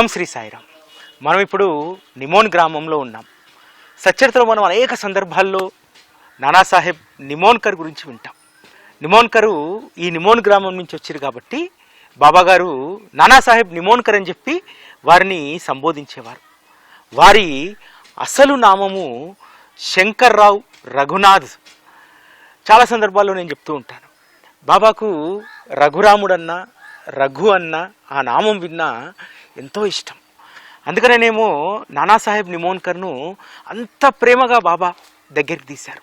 ఓం శ్రీ సాయిరామ్. మనం ఇప్పుడు నిమోన్ గ్రామంలో ఉన్నాం. సచ్చరితలో మనం అనేక సందర్భాల్లో నానాసాహెబ్ నిమోన్కర్ గురించి వింటాం. నిమోన్కరు ఈ నిమోన్ గ్రామం నుంచి వచ్చారు కాబట్టి బాబాగారు నానాసాహెబ్ నిమోన్కర్ అని చెప్పి వారిని సంబోధించేవారు. వారి అసలు నామము శంకర్రావు రఘునాథ్. చాలా సందర్భాల్లో నేను చెప్తూ ఉంటాను. బాబాకు రఘురాముడన్న రఘు అన్న ఆ నామం విన్నా ఎంతో ఇష్టం. అందుకనేనేమో నానాసాహెబ్ నిమోన్కర్ను అంత ప్రేమగా బాబా దగ్గరికి తీశారు.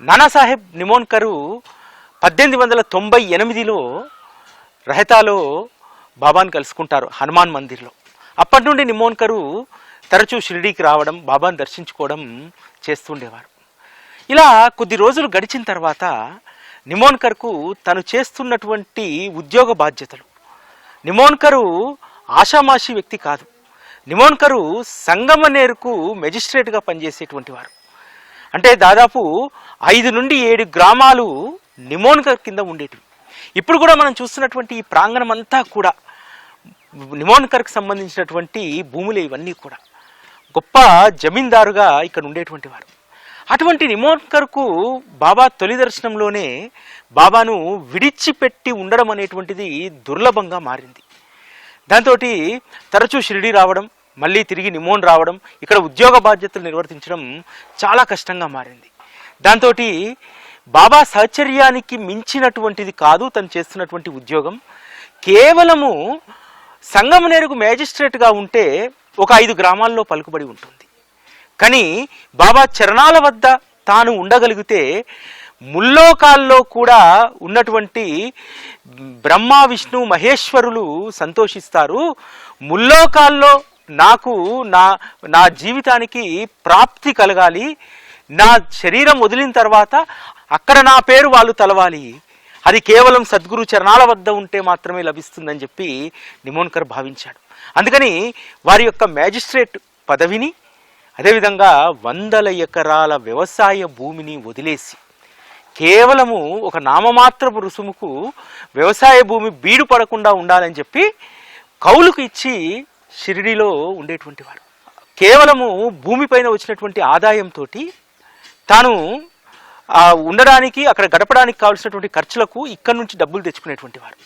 నానాసాహెబ్ నిమోన్కరు పద్దెనిమిది వందల తొంభై ఎనిమిదిలో రహతాలో బాబాను కలుసుకుంటారు హనుమాన్ మందిర్లో. అప్పటి నుండి నిమోన్కరు తరచూ షిరిడీకి రావడం బాబాను దర్శించుకోవడం చేస్తుండేవారు. ఇలా కొద్ది రోజులు గడిచిన తర్వాత నిమోన్కర్కు తను చేస్తున్నటువంటి ఉద్యోగ బాధ్యతలు. నిమోన్కరు ఆషామాషి వ్యక్తి కాదు. నిమోన్కరు సంగమనేరుకు మెజిస్ట్రేట్గా పనిచేసేటువంటి వారు. అంటే దాదాపు ఐదు నుండి ఏడు గ్రామాలు నిమోన్కర్ కింద ఉండేటివి. ఇప్పుడు కూడా మనం చూస్తున్నటువంటి ఈ ప్రాంగణం అంతా కూడా నిమోన్కర్కి సంబంధించినటువంటి భూములు ఇవన్నీ కూడా. గొప్ప జమీందారుగా ఇక్కడ ఉండేటువంటి వారు. అటువంటి నిమోన్కర్కు బాబా తొలి దర్శనంలోనే బాబాను విడిచిపెట్టి ఉండడం అనేటువంటిది దుర్లభంగా మారింది. దాంతో తరచూ షిరిడి రావడం మళ్ళీ తిరిగి నిమోన్ రావడం ఇక్కడ ఉద్యోగ బాధ్యతలు నిర్వర్తించడం చాలా కష్టంగా మారింది. దాంతో బాబా సహచర్యానికి మించినటువంటిది కాదు తను చేస్తున్నటువంటి ఉద్యోగం. కేవలము సంగం నేరుకు మేజిస్ట్రేట్గా ఉంటే ఒక ఐదు గ్రామాల్లో పలుకుబడి ఉంటుంది. కానీ బాబా చరణాల వద్ద తాను ఉండగలిగితే ముల్లోకాల్లో కూడా ఉన్నటువంటి బ్రహ్మ విష్ణు మహేశ్వరులు సంతోషిస్తారు. ముల్లోకాల్లో నాకు నా నా జీవితానికి ప్రాప్తి కలగాలి. నా శరీరం వదిలిన తర్వాత అక్కడ నా పేరు వాళ్ళు తలవాలి. అది కేవలం సద్గురు చరణాల వద్ద ఉంటే మాత్రమే లభిస్తుందని చెప్పి నిమోన్కర్ భావించాడు. అందుకని వారి యొక్క మ్యాజిస్ట్రేట్ పదవిని అదేవిధంగా వందల ఎకరాల వ్యవసాయ భూమిని వదిలేసి కేవలము ఒక నామమాత్రపు రుసుముకు వ్యవసాయ భూమి బీడు పడకుండా ఉండాలని చెప్పి కౌలుకు ఇచ్చి షిరిడిలో ఉండేటువంటి వారు. కేవలము భూమిపైన వచ్చినటువంటి ఆదాయంతో తాను ఉండడానికి అక్కడ గడపడానికి కావాల్సినటువంటి ఖర్చులకు ఇక్కడి నుంచి డబ్బులు తెచ్చుకునేటువంటి వారు.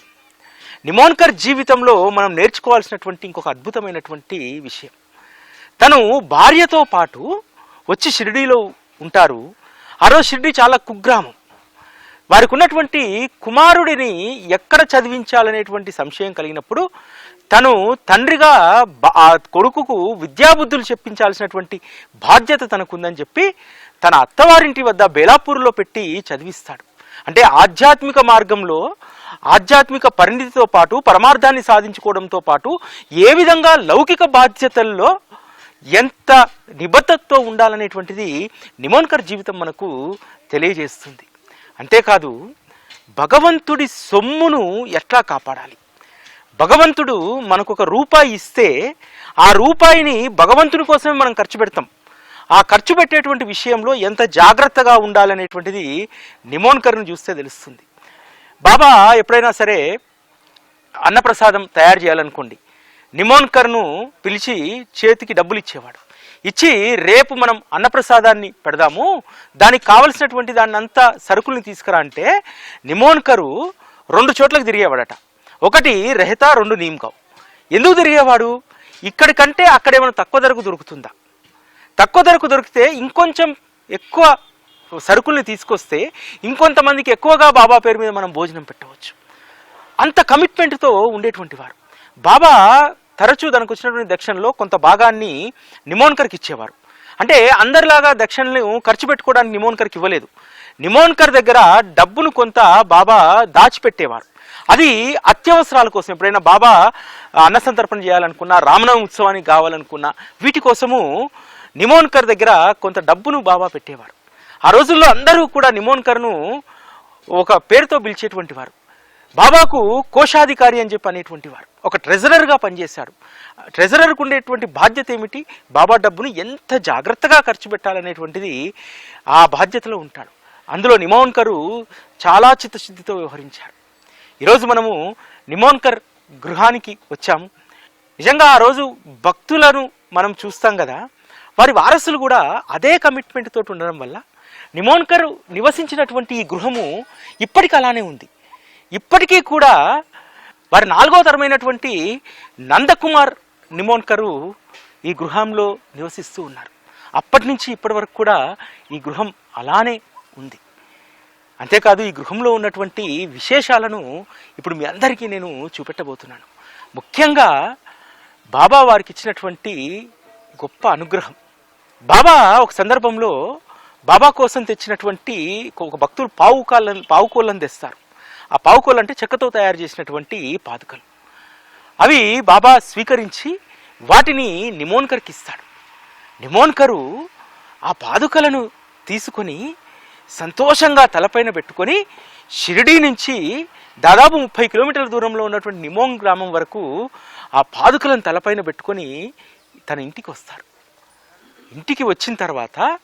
నిమోన్కర్ జీవితంలో మనం నేర్చుకోవాల్సినటువంటి ఇంకొక అద్భుతమైనటువంటి విషయం. తను భార్యతో పాటు వచ్చి షిరిడీలో ఉంటారు. ఆ రోజు షిరిడి చాలా కుగ్రామం. వారికి ఉన్నటువంటి కుమారుడిని ఎక్కడ చదివించాలనేటువంటి సంశయం కలిగినప్పుడు తను తండ్రిగా ఆ కొడుకుకు విద్యాబుద్ధులు చెప్పించాల్సినటువంటి బాధ్యత తనకుందని చెప్పి తన అత్తవారింటి వద్ద బేలాపూర్లో పెట్టి చదివిస్తాడు. అంటే ఆధ్యాత్మిక మార్గంలో ఆధ్యాత్మిక పరిణితితో పాటు పరమార్థాన్ని సాధించుకోవడంతో పాటు ఏ విధంగా లౌకిక బాధ్యతల్లో ఎంత నిబద్ధతతో ఉండాలనేటువంటిది నిమోన్కర్ జీవితం మనకు తెలియజేస్తుంది. అంతేకాదు భగవంతుడి సొమ్మును ఎట్లా కాపాడాలి? భగవంతుడు మనకు ఒక రూపాయి ఇస్తే ఆ రూపాయిని భగవంతుని కోసమే మనం ఖర్చు పెడతాం. ఆ ఖర్చు పెట్టేటువంటి విషయంలో ఎంత జాగ్రత్తగా ఉండాలనేటువంటిది నిమోన్కర్ను చూస్తే తెలుస్తుంది. బాబా ఎప్పుడైనా సరే అన్నప్రసాదం తయారు చేయాలనుకోండి. నిమోన్కర్ను పిలిచి చేతికి డబ్బులు ఇచ్చేవాడు. ఇచ్చి రేపు మనం అన్నప్రసాదాన్ని పెడదాము. దానికి కావలసినటువంటి దాన్ని అంతా సరుకుల్ని తీసుకురా అంటే నిమోన్కరు రెండు చోట్లకు తిరిగేవాడట. ఒకటి రెహతా రెండు నీమ్కావ్ ఎందుకు తిరిగేవాడు? ఇక్కడికంటే అక్కడేమైనా తక్కువ ధరకు దొరుకుతుందా? తక్కువ ధరకు దొరికితే ఇంకొంచెం ఎక్కువ సరుకుల్ని తీసుకొస్తే ఇంకొంతమందికి ఎక్కువగా బాబా పేరు మీద మనం భోజనం పెట్టవచ్చు. అంత కమిట్మెంట్తో ఉండేటువంటి వారు. బాబా తరచూ దానికి వచ్చినటువంటి దక్షిణలో కొంత భాగాన్ని నిమోన్కర్కి ఇచ్చేవారు. అంటే అందరిలాగా దక్షిణలు ఖర్చు పెట్టుకోవడానికి నిమోన్కర్కి ఇవ్వలేదు. నిమోన్కర్ దగ్గర డబ్బును కొంత బాబా దాచిపెట్టేవారు. అది అత్యవసరాల కోసం ఎప్పుడైనా బాబా అన్నసంతర్పణ చేయాలనుకున్నా రామనవమి ఉత్సవానికి కావాలనుకున్నా వీటి కోసము నిమోన్కర్ దగ్గర కొంత డబ్బును బాబా పెట్టేవారు. ఆ రోజుల్లో అందరూ కూడా నిమోన్కర్ను ఒక పేరుతో పిలిచేటువంటి వారు. బాబాకు కోశాధికారి అని చెప్పి అనేటువంటి వారు. ఒక ట్రెజరర్గా పనిచేశాడు ట్రెజరర్కు ఉండేటువంటి బాధ్యత ఏమిటి? బాబా డబ్బును ఎంత జాగ్రత్తగా ఖర్చు పెట్టాలనేటువంటిది ఆ బాధ్యతలో ఉంటాడు. అందులో నిమోన్కరు చాలా చిత్తశుద్ధితో వ్యవహరించారు. ఈరోజు మనము నిమోన్కర్ గృహానికి వచ్చాము. నిజంగా ఆ రోజు భక్తులను మనం చూస్తాం కదా వారి వారసులు కూడా అదే కమిట్మెంట్ తోటి ఉండడం వల్ల నిమోన్కర్ నివసించినటువంటి ఈ గృహము ఇప్పటికి అలానే ఉంది. ఇప్పటికీ కూడా వారి నాలుగో తరమైనటువంటి నందకుమార్ నిమోన్కరు ఈ గృహంలో నివసిస్తూ ఉన్నారు. అప్పటి నుంచి ఇప్పటి వరకు కూడా ఈ గృహం అలానే ఉంది. అంతేకాదు ఈ గృహంలో ఉన్నటువంటి విశేషాలను ఇప్పుడు మీ అందరికీ నేను చూపెట్టబోతున్నాను. ముఖ్యంగా బాబా వారికి ఇచ్చినటువంటి గొప్ప అనుగ్రహం. బాబా ఒక సందర్భంలో బాబా కోసం తెచ్చినటువంటి ఒక భక్తులు పావు పావుకోళ్ళని తెస్తారు. ఆ పావుకోలు అంటే చెక్కతో తయారు చేసినటువంటి పాదుకలు. అవి బాబా స్వీకరించి వాటిని నిమోన్కర్కి ఇస్తాడు. నిమోన్కరు ఆ పాదుకలను తీసుకొని సంతోషంగా తలపైన పెట్టుకొని షిరిడీ నుంచి దాదాపు ముప్పై కిలోమీటర్ల దూరంలో ఉన్నటువంటి నిమోన్ గ్రామం వరకు ఆ పాదుకలను తలపైన పెట్టుకొని తన ఇంటికి వస్తారు. ఇంటికి వచ్చిన తర్వాత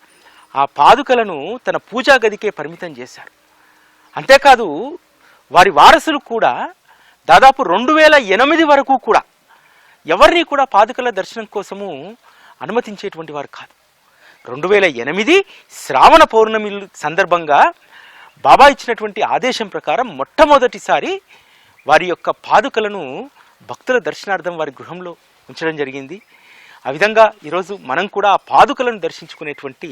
ఆ పాదుకలను తన పూజా గదికే పరిమితం చేశారు. అంతేకాదు వారి వారసులు కూడా దాదాపు రెండు వేల ఎనిమిది వరకు కూడా ఎవరిని కూడా పాదుకల దర్శనం కోసము అనుమతించేటువంటి వారు కాదు. రెండు వేల ఎనిమిది శ్రావణ పౌర్ణమి సందర్భంగా బాబా ఇచ్చినటువంటి ఆదేశం ప్రకారం మొట్టమొదటిసారి వారి యొక్క పాదుకలను భక్తుల దర్శనార్థం వారి గృహంలో ఉంచడం జరిగింది. ఆ విధంగా ఈరోజు మనం కూడా ఆ పాదుకలను దర్శించుకునేటువంటి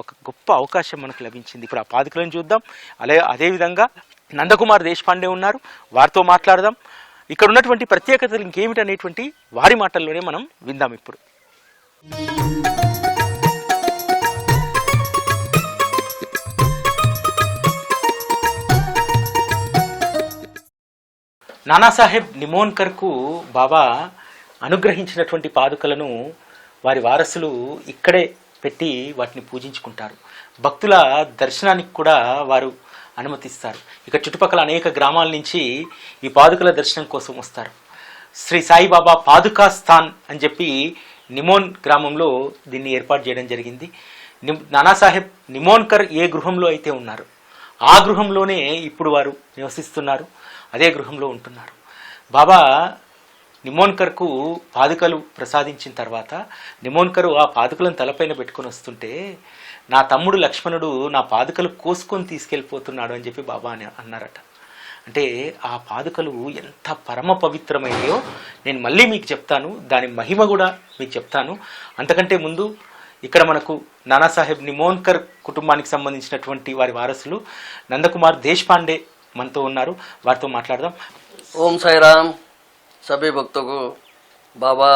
ఒక గొప్ప అవకాశం మనకు లభించింది. ఇప్పుడు ఆ పాదుకలను చూద్దాం. అలాగే అదేవిధంగా నందకుమార్ దేశపాండే ఉన్నారు. వారితో మాట్లాడదాం. ఇక్కడ ఉన్నటువంటి ప్రత్యేకతలు ఇంకేమిటనేటువంటి వారి మాటల్లోనే మనం విందాం ఇప్పుడు. నానాసాహెబ్ నిమోన్కర్కు బాబా అనుగ్రహించినటువంటి పాదుకలను వారి వారసులు ఇక్కడే పెట్టి వాటిని పూజించుకుంటారు. భక్తుల దర్శనానికి కూడా వారు అనుమతిస్తారు. ఇక చుట్టుపక్కల అనేక గ్రామాల నుంచి ఈ పాదుకల దర్శనం కోసం వస్తారు. శ్రీ సాయిబాబా పాదుకా స్థాన్ అని చెప్పి నిమోన్ గ్రామంలో దీన్ని ఏర్పాటు చేయడం జరిగింది. నిమ్ నానాసాహెబ్ నిమోన్కర్ ఏ గృహంలో అయితే ఉన్నారు ఆ గృహంలోనే ఇప్పుడు వారు నివసిస్తున్నారు అదే గృహంలో ఉంటున్నారు. బాబా నిమోన్కర్కు పాదుకలు ప్రసాదించిన తర్వాత నిమోన్కరు ఆ పాదుకలను తలపైన పెట్టుకొని వస్తుంటే నా తమ్ముడు లక్ష్మణుడు నా పాదుకలు కోసుకొని తీసుకెళ్ళిపోతున్నాడు అని చెప్పి బాబా అని అన్నారట. అంటే ఆ పాదుకలు ఎంత పరమ పవిత్రమయ్యో నేను మళ్ళీ మీకు చెప్తాను దాని మహిమ కూడా మీకు చెప్తాను. అంతకంటే ముందు ఇక్కడ మనకు నానాసాహెబ్ నిమోన్కర్ కుటుంబానికి సంబంధించినటువంటి వారి వారసులు నందకుమార్ దేశపాండే మనతో ఉన్నారు. వారితో మాట్లాడదాం. ఓం సాయిరామ్. సభ్య భక్తుకు బాబా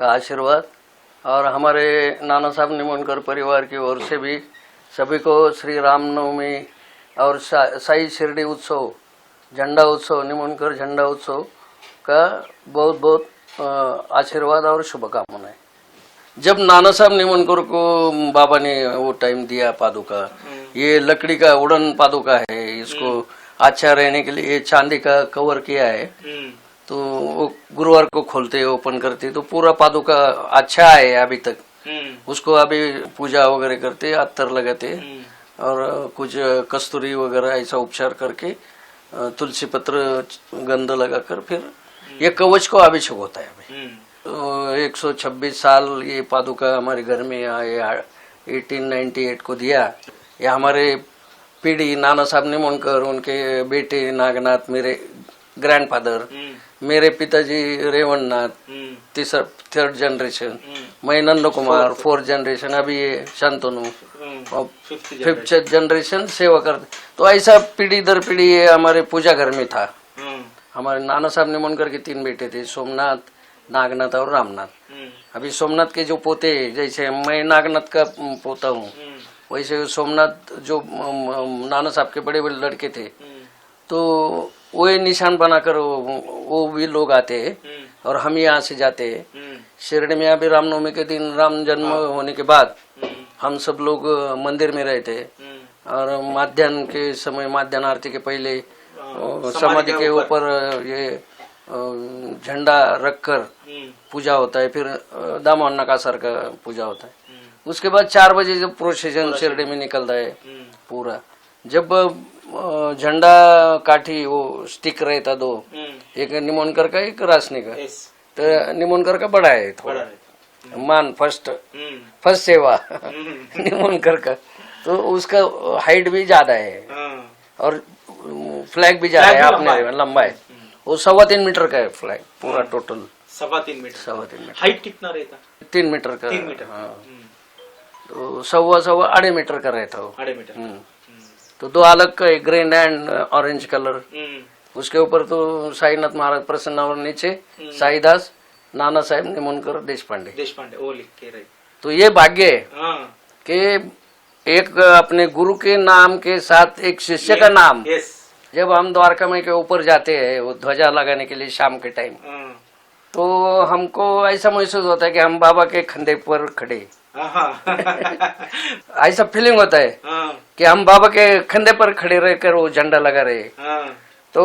ఆశీర్వాద్. और हमारे नाना साहब निमोनकर परिवार की ओर से भी सभी को श्री रामनवमी और सा- साई शिरडी उत्सव झंडा उत्सव निमोनकर झंडा उत्सव का बहुत बहुत आशीर्वाद और शुभकामनाएं। जब नाना साहब निमोनकर को बाबा ने वो टाइम दिया पादुका ये लकड़ी का उड़न पादुका है इसको अच्छा रहने के लिए ये चांदी का कवर किया है। तो वो गुरुवार को खोलते ओपन करते तो पूरा पादुका अच्छा है अभी तक। उसको अभी पूजा वगैरह करते अत्तर लगाते और कुछ कस्तूरी वगैरह ऐसा उपचार करके तुलसी पत्र गंध लगाकर फिर ये कवच को अभिषेक होता है अभी। तो 126 साल ये पादुका हमारे घर में आए 1898 को दिया। ये हमारे पीढ़ी नाना साहब ने निमोनकर उनके बेटे नागनाथ मेरे ग्रैंडफादर मेरे पिताजी रेवणनाथ तीसरा थर्ड जनरेशन मैं नंद कुमार फोर्थ जनरेशन अभी ये शांतनु. फिफ्थ जनरेशन सेवा करते. तो ऐसा पीढ़ी दर पीढ़ी ये हमारे पूजा घर में था. हमारे नाना साहब निमोनकर के तीन बेटे थे सोमनाथ नागनाथ और रामनाथ. अभी सोमनाथ के जो पोते हैं, जैसे मैं नागनाथ का पोता हूँ वैसे सोमनाथ जो नाना साहब के बड़े बड़े लड़के थे. तो वही निशान बनाकर वो, वो भी लोग आते हैं और हम यहाँ से जाते हैं। शिरडी में अभी रामनवमी के दिन राम जन्म होने के बाद हम सब लोग मंदिर में रहते हैं। और माध्यान्ह के समय माध्यान्ह आरती के पहले समाधि के ऊपर। ये झंडा रखकर हम्म, पूजा होता है। फिर अ, दामन नकासर का पूजा होता है। उसके बाद चार बजे जब प्रोसेशन शिरडी में निकलता है हम्म, पूरा। जब झंडा काठी वो स्टिक रहता दो। हम्म, एक निमोनकर का एक रासने का तो निमोनकर का बड़ा है थोड़ा। मान फ़र्स्ट हम्म, फ़र्स्ट सेवा। हम्म, निमोनकर का। तो उसका हाइट भी ज़्यादा है। हाँ, और फ्लैग भी ज़्यादा है। भी अपने लंबा है। वो सवा तीन मीटर का है फ्लैग पूरा टोटल सवा तीन मीटर। सवा तीन मीटर। हाइट कितना रहता? तीन मीटर का। तीन मीटर। हाँ। हम्म, तो सवा सवा आधे मीटर का रहता वो। आधे मीटर हम्म। तो दो अलग का एक ग्रीन एंड ऑरेंज कलर हम्म, उसके ऊपर तो साईनाथ महाराज प्रसन्न और नीचे साईदास नाना साहेब निमोनकर देश पांडे देश पांडे ओ लिख के रही। तो ये भाग्य है हाँ। कि एक अपने गुरु के नाम के साथ एक शिष्य का नाम। जब हम द्वारका में के ऊपर जाते हैं वो ध्वजा लगाने के लिए शाम के टाइम हाँ, तो हमको ऐसा महसूस होता है कि हम बाबा के कंधे पर खड़े हाँ, ऐसा फीलिंग होता है हाँ, कि हम बाबा के कंधे पर खड़े रहकर वो झंडा लगा रहे हाँ, तो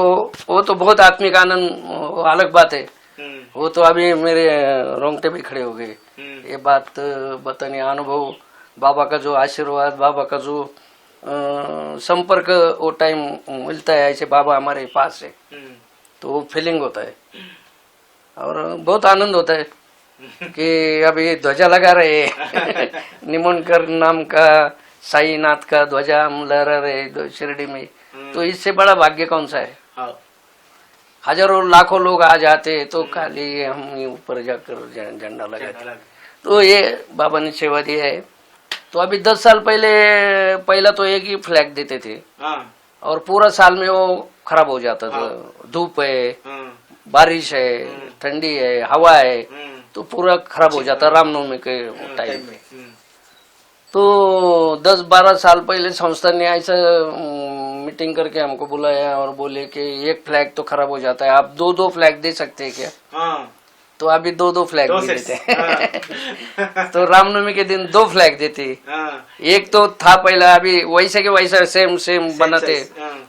वो तो बहुत आत्मिक आनंद अलग बात है। हम्म, वो तो अभी मेरे रोंगटे भी खड़े हो गए। हम्म, ये बात बताने अनुभव बाबा का जो आशीर्वाद बाबा का जो संपर्क वो टाइम मिलता है ऐसे बाबा हमारे पास है। हम्म, तो वो फीलिंग होता है। और बहुत आनंद होता है। कि अभी ध्वजा लगा रहे निमोनकर नाम का साईनाथ का ध्वजा हम लहरा रहे दो- शिरडी में। तो इससे बड़ा भाग्य कौन सा है? हजारों लाखों लोग आ जाते तो खाली हम ही ऊपर जाकर झंडा लगाते तो ये बाबा ने सेवा दिया है। तो अभी दस साल पहले पहला तो एक ही फ्लैग देते थे। और पूरा साल में वो खराब हो जाता था। धूप है बारिश है ठंडी है हवा है। तो पूरा खराब हो जाता रामनवमी के टाइम टाइम में हम्म, तो दस बारह साल पहले संस्था ने ऐसा मीटिंग करके हमको बुलाया और बोले कि एक फ्लैग तो खराब हो जाता है। आप दो दो फ्लैग दे सकते हैं क्या? हाँ, तो अभी दो दो फ्लैग दे देते हैं। तो रामनवमी के दिन दो फ्लैग देते। हाँ, एक तो था पहला अभी वैसे के वैसा सेम सेम बनाते।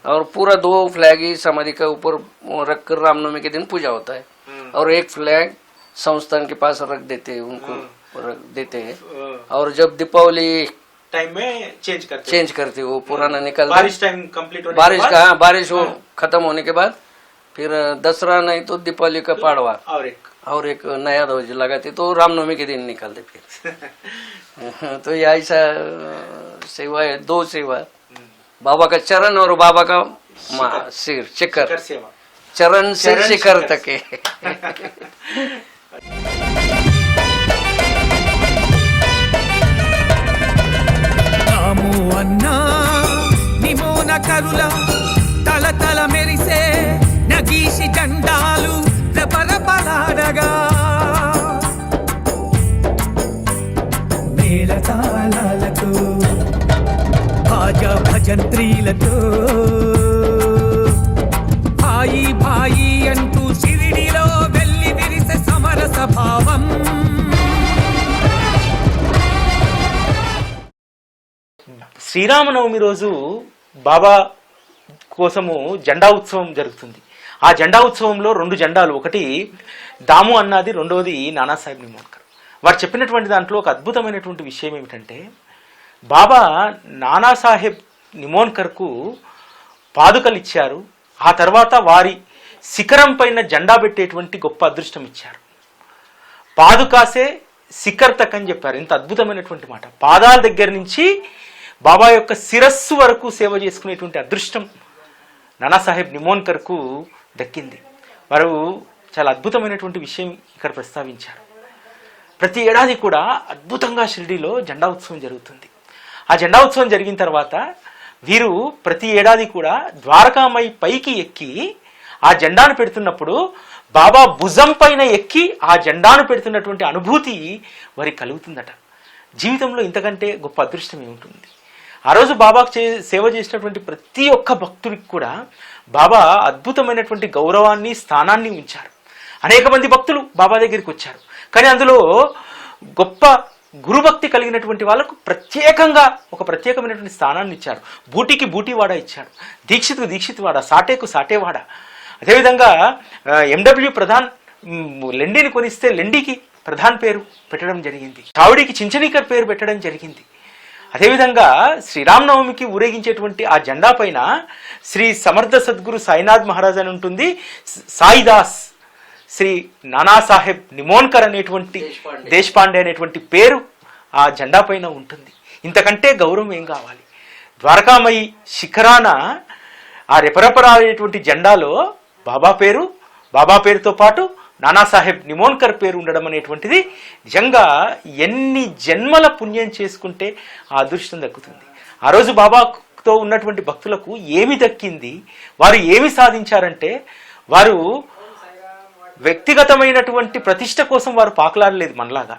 और पूरा दो फ्लैग ही समाधि के ऊपर रखकर रामनवमी के दिन पूजा होता हाँ, और एक फ्लैग संस्थान के पास रख देते हैं उनको रख देते हैं। हाँ, और जब दीपावली टाइम में चेंज करते चेंज करते वो पुराना निकल बारिश टाइम कंप्लीट होने बारिश का हाँ, बारिश हो खत्म होने के बाद फिर दसरा नहीं तो दीपावली का पाड़वा। और एक। और एक नया ध्वज लगाते तो रामनवमी के दिन निकालते फिर। तो ये ऐसा सेवा है दो सेवा बाबा का चरण और बाबा का सिर शिखर। चरण से चरण शिखर शिखर। तक। है రాము అన్నా నిమోన కరుల తల తల మెరిసే నగీషి జెండాలు రపరపలాడగా. మేళతాళాలతో భాజా భజంత్రీలతో శ్రీరామనవమి రోజు బాబా కోసము జెండా ఉత్సవం జరుగుతుంది. ఆ జెండా ఉత్సవంలో రెండు జెండాలు. ఒకటి దాము అన్నది రెండవది నానాసాహెబ్ నిమోన్కర్ వారు చెప్పినటువంటి దాంట్లో ఒక అద్భుతమైనటువంటి విషయం ఏమిటంటే బాబా నానాసాహెబ్ నిమోన్కర్కు పాదుకలు ఇచ్చారు. ఆ తర్వాత వారి శిఖరం పైన జెండా పెట్టేటువంటి గొప్ప అదృష్టం ఇచ్చారు. పాదుకాసే శిఖర్ తక్ అని చెప్పారు. ఇంత అద్భుతమైనటువంటి మాట. పాదాల దగ్గర నుంచి బాబా యొక్క శిరస్సు వరకు సేవ చేసుకునేటువంటి అదృష్టం నానాసాహెబ్ నిమోన్కర్కు దక్కింది. వారు చాలా అద్భుతమైనటువంటి విషయం ఇక్కడ ప్రస్తావించారు. ప్రతి ఏడాది కూడా అద్భుతంగా షిరిడీలో జెండా ఉత్సవం జరుగుతుంది. ఆ జెండా ఉత్సవం జరిగిన తర్వాత వీరు ప్రతి ఏడాది కూడా ద్వారకామై పైకి ఎక్కి ఆ జెండాను పెడుతున్నప్పుడు బాబా భుజం పైన ఎక్కి ఆ జెండాను పెడుతున్నటువంటి అనుభూతి వారికి కలుగుతుందట. జీవితంలో ఇంతకంటే గొప్ప అదృష్టం ఏముంటుంది? ఆ రోజు బాబాకు చే సేవ చేసినటువంటి ప్రతి ఒక్క భక్తుడికి కూడా బాబా అద్భుతమైనటువంటి గౌరవాన్ని స్థానాన్ని ఉంచారు. అనేక మంది భక్తులు బాబా దగ్గరికి వచ్చారు. కానీ అందులో గొప్ప గురుభక్తి కలిగినటువంటి వాళ్ళకు ప్రత్యేకంగా ఒక ప్రత్యేకమైనటువంటి స్థానాన్ని ఇచ్చారు. బూటీకి బూటీవాడ ఇచ్చారు. దీక్షిత్కు దీక్షిత్వాడ సాటేకు సాటేవాడ అదేవిధంగా ఎండబ్ల్యూ ప్రధాన్ లెండిని కొనిస్తే లెండికి ప్రధాన్ పేరు పెట్టడం జరిగింది. చావుడికి చించనీకర్ పేరు పెట్టడం జరిగింది. అదేవిధంగా శ్రీరామనవమికి ఊరేగించేటువంటి ఆ జెండా పైన శ్రీ సమర్థ సద్గురు సాయినాథ్ మహారాజ్ అని ఉంటుంది. సాయిదాస్ శ్రీ నానాసాహెబ్ నిమోన్కర్ అనేటువంటి దేశపాండే. దేశపాండే అనేటువంటి పేరు ఆ జెండా పైన ఉంటుంది. ఇంతకంటే గౌరవం ఏం కావాలి? ద్వారకామయి శిఖరాన ఆ రెపరెపరాడేటువంటి జెండాలో బాబా పేరు బాబా పేరుతో పాటు నానాసాహెబ్ నిమోన్కర్ పేరు ఉండడం అనేటువంటిది నిజంగా ఎన్ని జన్మల పుణ్యం చేసుకుంటే ఆ అదృష్టం దక్కుతుంది. ఆ రోజు బాబాతో ఉన్నటువంటి భక్తులకు ఏమి దక్కింది? వారు ఏమి సాధించారంటే వారు వ్యక్తిగతమైనటువంటి ప్రతిష్ట కోసం వారు పాకలాడలేదు మనలాగా.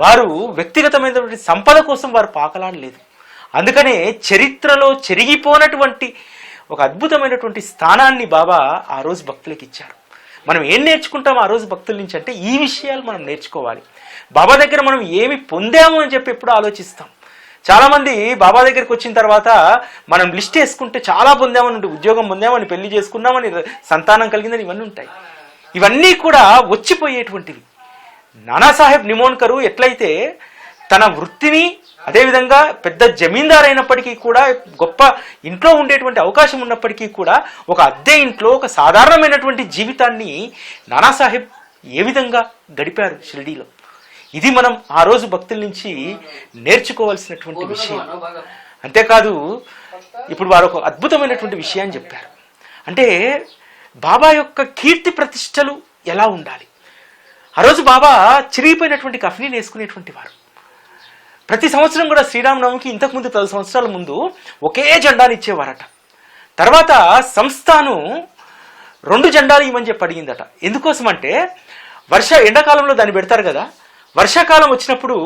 వారు వ్యక్తిగతమైనటువంటి సంపద కోసం వారు పాకలాడలేదు. అందుకనే చరిత్రలో చెరిగిపోనటువంటి ఒక అద్భుతమైనటువంటి స్థానాన్ని బాబా ఆ రోజు భక్తులకు ఇచ్చారు. మనం ఏం నేర్చుకుంటాం ఆ రోజు భక్తుల నుంచి అంటే ఈ విషయాలు మనం నేర్చుకోవాలి. బాబా దగ్గర మనం ఏమి పొందాము అని చెప్పి ఎప్పుడు ఆలోచిస్తాం. చాలామంది బాబా దగ్గరికి వచ్చిన తర్వాత మనం లిస్ట్ వేసుకుంటే చాలా పొందామని ఉద్యోగం పొందామని పెళ్ళి చేసుకున్నామని సంతానం కలిగిందని ఇవన్నీ ఉంటాయి. ఇవన్నీ కూడా వచ్చిపోయేటువంటివి. నానాసాహెబ్ నిమోన్కరు ఎట్లయితే తన వృత్తిని అదేవిధంగా పెద్ద జమీందార్ అయినప్పటికీ కూడా గొప్ప ఇంట్లో ఉండేటువంటి అవకాశం ఉన్నప్పటికీ కూడా ఒక అద్దె ఇంట్లో ఒక సాధారణమైనటువంటి జీవితాన్ని నానాసాహెబ్ ఏ విధంగా గడిపారు షిరిడీలో? ఇది మనం ఆ రోజు భక్తుల నుంచి నేర్చుకోవాల్సినటువంటి విషయం. అంతేకాదు ఇప్పుడు వారు ఒక అద్భుతమైనటువంటి విషయాన్ని చెప్పారు. అంటే బాబా యొక్క కీర్తి ప్రతిష్టలు ఎలా ఉండాలి? ఆ రోజు బాబా చిరిగిపోయినటువంటి కఫ్నీని వేసుకునేటువంటి వారు. ప్రతి సంవత్సరం కూడా శ్రీరామనవమికి ఇంతకుముందు పది సంవత్సరాల ముందు ఒకే జెండాని ఇచ్చేవారట. తర్వాత సంస్థాను రెండు జెండాలు ఇవ్వమని చెప్పి అడిగిందట. ఎందుకోసం అంటే వర్ష ఎండాకాలంలో దాన్ని పెడతారు కదా. వర్షాకాలం వచ్చినప్పుడు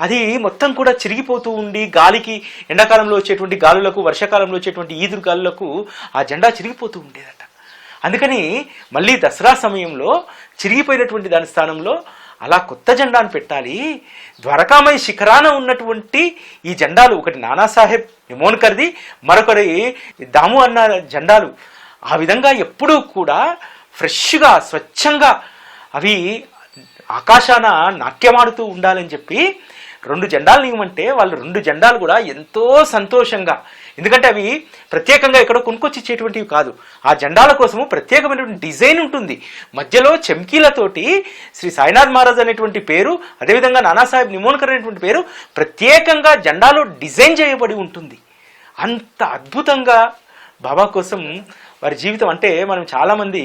అది మొత్తం కూడా చిరిగిపోతూ ఉండి గాలికి ఎండాకాలంలో వచ్చేటువంటి గాలులకు వర్షాకాలంలో వచ్చేటువంటి ఈదురు గాలులకు ఆ జెండా చిరిగిపోతూ ఉండేదట. అందుకని మళ్ళీ దసరా సమయంలో చిరిగిపోయినటువంటి దాని స్థానంలో అలా కొత్త జెండాను పెట్టాలి. ద్వారకామయ శిఖరాన ఉన్నటువంటి ఈ జెండాలు ఒకటి నానాసాహెబ్ నిమోన్కర్ది మరొకటి దాము అన్న జెండాలు. ఆ విధంగా ఎప్పుడూ కూడా ఫ్రెష్గా స్వచ్ఛంగా అవి ఆకాశాన నాట్యమాడుతూ ఉండాలని చెప్పి రెండు జెండాలు ఇవ్వమంటే వాళ్ళు రెండు జెండాలు కూడా ఎంతో సంతోషంగా. ఎందుకంటే అవి ప్రత్యేకంగా ఎక్కడో కొనుక్కొచ్చి ఇచ్చేటువంటివి కాదు. ఆ జెండాల కోసము ప్రత్యేకమైనటువంటి డిజైన్ ఉంటుంది. మధ్యలో చెమ్కీలతోటి శ్రీ సాయినాథ్ మహారాజ్ అనేటువంటి పేరు అదేవిధంగా నానాసాహెబ్ నిమోన్కర్ అనేటువంటి పేరు ప్రత్యేకంగా జెండాలో డిజైన్ చేయబడి ఉంటుంది. అంత అద్భుతంగా బాబా కోసం వారి జీవితం అంటే మనం చాలామంది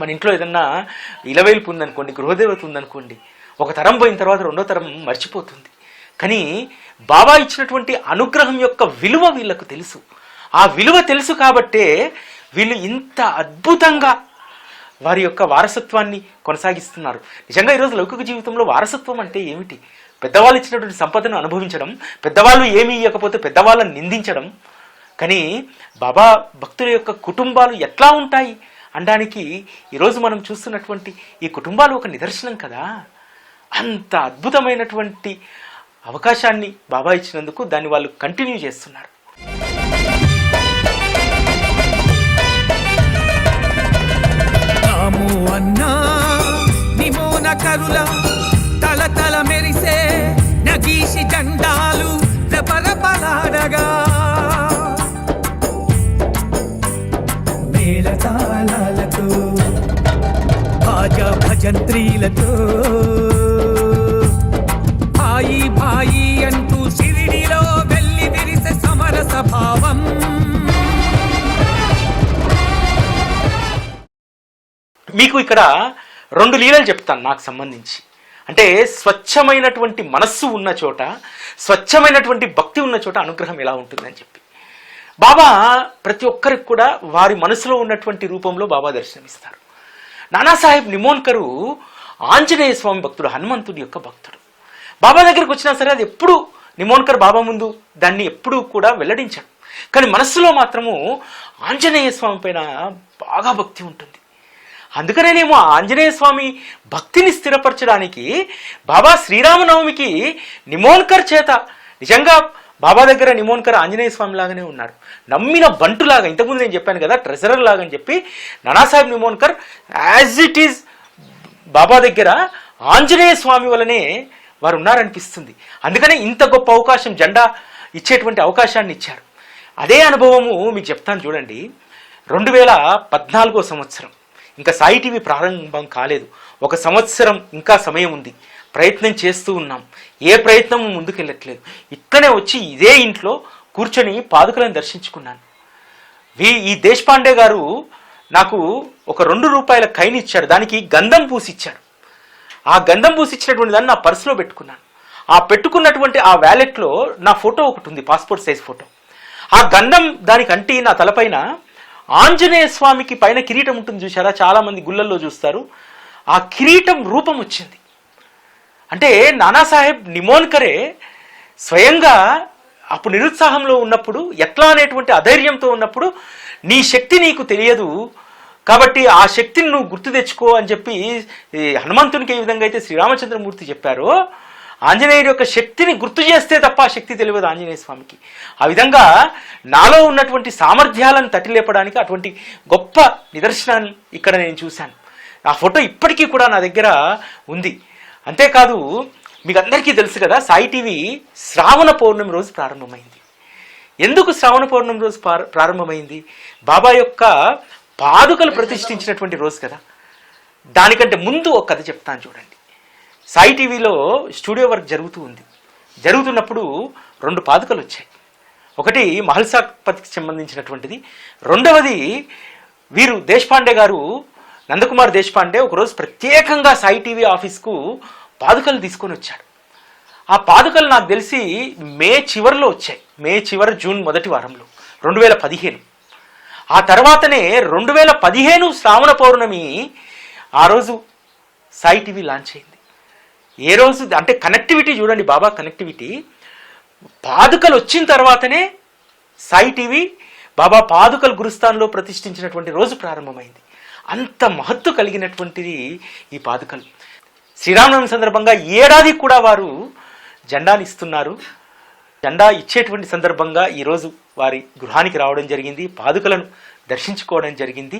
మన ఇంట్లో ఏదన్నా ఇలవేల్పు ఉందనుకోండి గృహదేవత ఉందనుకోండి ఒక తరం పోయిన తర్వాత రెండో తరం మర్చిపోతుంది. కానీ బాబా ఇచ్చినటువంటి అనుగ్రహం యొక్క విలువ వీళ్ళకు తెలుసు. ఆ విలువ తెలుసు కాబట్టే వీళ్ళు ఇంత అద్భుతంగా వారి యొక్క వారసత్వాన్ని కొనసాగిస్తున్నారు. నిజంగా ఈరోజు లౌకిక జీవితంలో వారసత్వం అంటే ఏమిటి? పెద్దవాళ్ళు ఇచ్చినటువంటి సంపదను అనుభవించడం పెద్దవాళ్ళు ఏమీ ఇవ్వకపోతే పెద్దవాళ్ళని నిందించడం. కానీ బాబా భక్తుల యొక్క కుటుంబాలు ఎట్లా ఉంటాయి? అనడానికి ఈరోజు మనం చూస్తున్నటువంటి ఈ కుటుంబాలు ఒక నిదర్శనం కదా. అంత అద్భుతమైనటువంటి అవకాశాన్ని బాబా ఇచ్చినందుకు దాన్ని వాళ్ళు కంటిన్యూ చేస్తున్నారు. కరుల తల తల మెరిసే నగీషి జెండాలు రెపరెపలాడగా. జంత్రీలతో భజంత్రీలతో భాయి భాయి అంటూ సిరిడిలో వెళ్ళి విరిసే సమరస భావం. మీకు ఇక్కడ రెండు లీలలు చెప్తాను నాకు సంబంధించి. అంటే స్వచ్ఛమైనటువంటి మనస్సు ఉన్న చోట స్వచ్ఛమైనటువంటి భక్తి ఉన్న చోట అనుగ్రహం ఎలా ఉంటుందని చెప్పి. బాబా ప్రతి ఒక్కరికి కూడా వారి మనసులో ఉన్నటువంటి రూపంలో బాబా దర్శనమిస్తారు. నానాసాహెబ్ నిమోన్కరు ఆంజనేయ స్వామి భక్తుడు హనుమంతుడి యొక్క భక్తుడు. బాబా దగ్గరికి వచ్చినా సరే అది ఎప్పుడు నిమోన్కర్ బాబా ముందు దాన్ని ఎప్పుడూ కూడా వెల్లడించాడు. కానీ మనస్సులో మాత్రము ఆంజనేయ స్వామి పైన బాగా భక్తి ఉంటుంది. అందుకనేనేమో ఆంజనేయ స్వామి భక్తిని స్థిరపరచడానికి బాబా శ్రీరామనవమికి నిమోన్కర్ చేత నిజంగా బాబా దగ్గర నిమోన్కర్ ఆంజనేయ స్వామి లాగానే ఉన్నారు. నమ్మిన బంటులాగా ఇంతకుముందు నేను చెప్పాను కదా ట్రెజరర్ లాగా అని చెప్పి Nanasaheb Nimonkar as it is Baba దగ్గర ఆంజనేయ స్వామి వలనే వారు ఉన్నారనిపిస్తుంది. అందుకనే ఇంత గొప్ప అవకాశం జెండా ఇచ్చేటువంటి అవకాశాన్ని ఇచ్చారు. అదే అనుభవము మీకు చెప్తాను చూడండి. రెండు వేల పద్నాలుగో సంవత్సరం. ఇంకా సాయి టీవీ ప్రారంభం కాలేదు. ఒక సంవత్సరం ఇంకా సమయం ఉంది. ప్రయత్నం చేస్తూ ఉన్నాం. ఏ ప్రయత్నం ముందుకెళ్ళట్లేదు. ఇట్లనే వచ్చి ఇదే ఇంట్లో కూర్చొని పాదుకలను దర్శించుకున్నాను. వి ఈ దేశపాండే గారు నాకు ఒక రెండు రూపాయల కైన్ ఇచ్చాడు. దానికి గంధం పూసిచ్చాడు. ఆ గంధం పూసిచ్చినటువంటి దాన్ని నా పర్సులో పెట్టుకున్నాను. ఆ పెట్టుకున్నటువంటి ఆ వ్యాలెట్లో నా ఫోటో ఒకటి ఉంది పాస్పోర్ట్ సైజ్ ఫోటో. ఆ గంధం దానికి అంటి నా తలపైన ఆంజనేయ స్వామికి పైన కిరీటం ఉంటుంది చూసారా చాలామంది గుళ్ళల్లో చూస్తారు. ఆ కిరీటం రూపం వచ్చింది. అంటే నానాసాహెబ్ నిమోన్కరే స్వయంగా అప్పుడు నిరుత్సాహంలో ఉన్నప్పుడు ఎట్లా అనేటువంటి అధైర్యంతో ఉన్నప్పుడు నీ శక్తి నీకు తెలియదు కాబట్టి ఆ శక్తిని నువ్వు గుర్తు తెచ్చుకో అని చెప్పి హనుమంతునికి ఏ విధంగా అయితే శ్రీరామచంద్రమూర్తి చెప్పారో ఆంజనేయుడి యొక్క శక్తిని గుర్తు చేస్తే తప్ప ఆ శక్తి తెలియదు ఆంజనేయ స్వామికి. ఆ విధంగా నాలో ఉన్నటువంటి సామర్థ్యాలను తటిలేపడానికి అటువంటి గొప్ప నిదర్శనాన్ని ఇక్కడ నేను చూశాను. ఆ ఫోటో ఇప్పటికీ కూడా నా దగ్గర ఉంది. అంతేకాదు మీకు అందరికీ తెలుసు కదా సాయి టీవీ శ్రావణ పౌర్ణమి రోజు ప్రారంభమైంది. ఎందుకు శ్రావణ పౌర్ణమి రోజు ప్రారంభమైంది? బాబా యొక్క పాదుకలు ప్రతిష్ఠించినటువంటి రోజు కదా. దానికంటే ముందు ఒక కథ చెప్తాను చూడండి. సాయి టీవీలో స్టూడియో వర్క్ జరుగుతూ ఉంది. జరుగుతున్నప్పుడు రెండు పాదుకలు వచ్చాయి. ఒకటి మహల్సాపతికి సంబంధించినటువంటిది. రెండవది వీరు దేశపాండే గారు నందకుమార్ దేశపాండే ఒకరోజు ప్రత్యేకంగా సాయి టీవీ ఆఫీస్కు పాదుకలు తీసుకొని వచ్చాడు. ఆ పాదుకలు నాకు తెలిసి మే చివరిలో వచ్చాయి. మే చివరి జూన్ మొదటి వారంలో రెండు వేల పదిహేను. ఆ తర్వాతనే రెండు వేల పదిహేను శ్రావణ పౌర్ణమి ఆ రోజు సాయి టీవీ లాంచ్ అయింది. ఏ రోజు అంటే కనెక్టివిటీ చూడండి బాబా కనెక్టివిటీ. పాదుకలు వచ్చిన తర్వాతనే సాయి టీవీ బాబా పాదుకల్ గురుస్థాన్లో ప్రతిష్ఠించినటువంటి రోజు ప్రారంభమైంది. అంత మహత్తు కలిగినటువంటిది ఈ పాదుకలు. శ్రీరామనవమి సందర్భంగా ఏడాది కూడా వారు జెండాని ఇస్తున్నారు. జెండా ఇచ్చేటువంటి సందర్భంగా ఈరోజు వారి గృహానికి రావడం జరిగింది పాదుకలను దర్శించుకోవడం జరిగింది.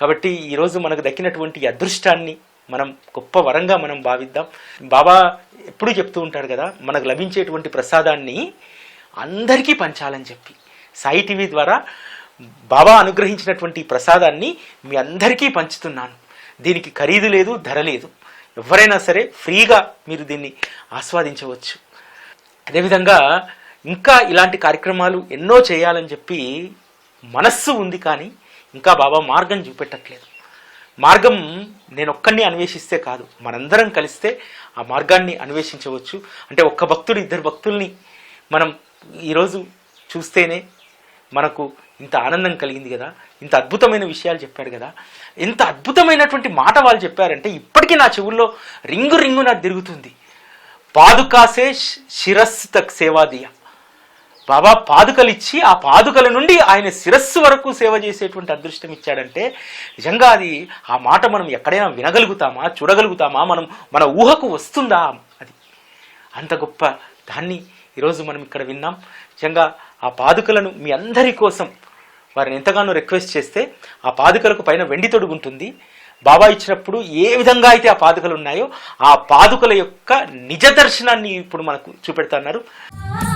కాబట్టి ఈరోజు మనకు దక్కినటువంటి అదృష్టాన్ని మనం గొప్ప వరంగా మనం భావిద్దాం. బాబా ఎప్పుడూ చెప్తూ ఉంటాడు కదా మనకు లభించేటువంటి ప్రసాదాన్ని అందరికీ పంచాలని చెప్పి. సాయి టీవీ ద్వారా బాబా అనుగ్రహించినటువంటి ప్రసాదాన్ని మీ అందరికీ పంచుతున్నాను. దీనికి ఖరీదు లేదు ధర లేదు. ఎవరైనా సరే ఫ్రీగా మీరు దీన్ని ఆస్వాదించవచ్చు. అదేవిధంగా ఇంకా ఇలాంటి కార్యక్రమాలు ఎన్నో చేయాలని చెప్పి మనస్సు ఉంది కానీ ఇంకా బాబా మార్గం చూపెట్టట్లేదు. మార్గం నేను ఒక్కడిని అన్వేషిస్తే కాదు మనందరం కలిస్తే ఆ మార్గాన్ని అన్వేషించవచ్చు. అంటే ఒక్క భక్తుడు ఇద్దరు భక్తుల్ని మనం ఈరోజు చూస్తేనే మనకు ఇంత ఆనందం కలిగింది కదా ఇంత అద్భుతమైన విషయాలు చెప్పాడు కదా ఇంత అద్భుతమైనటువంటి మాట వాళ్ళు చెప్పారంటే ఇప్పటికీ నా చెవుల్లో రింగు రింగు నాకు తిరుగుతుంది. పాదుకాసే శిరస్సు తక్ సేవాదియ బాబా పాదుకలు ఇచ్చి ఆ పాదుకల నుండి ఆయన శిరస్సు వరకు సేవ చేసేటువంటి అదృష్టం ఇచ్చాడంటే నిజంగా అది ఆ మాట మనం ఎక్కడైనా వినగలుగుతామా చూడగలుగుతామా మనం మన ఊహకు వస్తుందా? అది అంత గొప్ప దాన్ని ఈరోజు మనం ఇక్కడ విన్నాం. నిజంగా ఆ పాదుకలను మీ అందరి కోసం వారిని ఎంతగానో రిక్వెస్ట్ చేస్తే ఆ పాదుకలకు పైన వెండి తొడుగు ఉంటుంది. బాబా ఇచ్చినప్పుడు ఏ విధంగా అయితే ఆ పాదుకలు ఉన్నాయో ఆ పాదుకల యొక్క నిజ దర్శనాన్ని ఇప్పుడు మనకు చూపెడుతున్నారు అన్నారు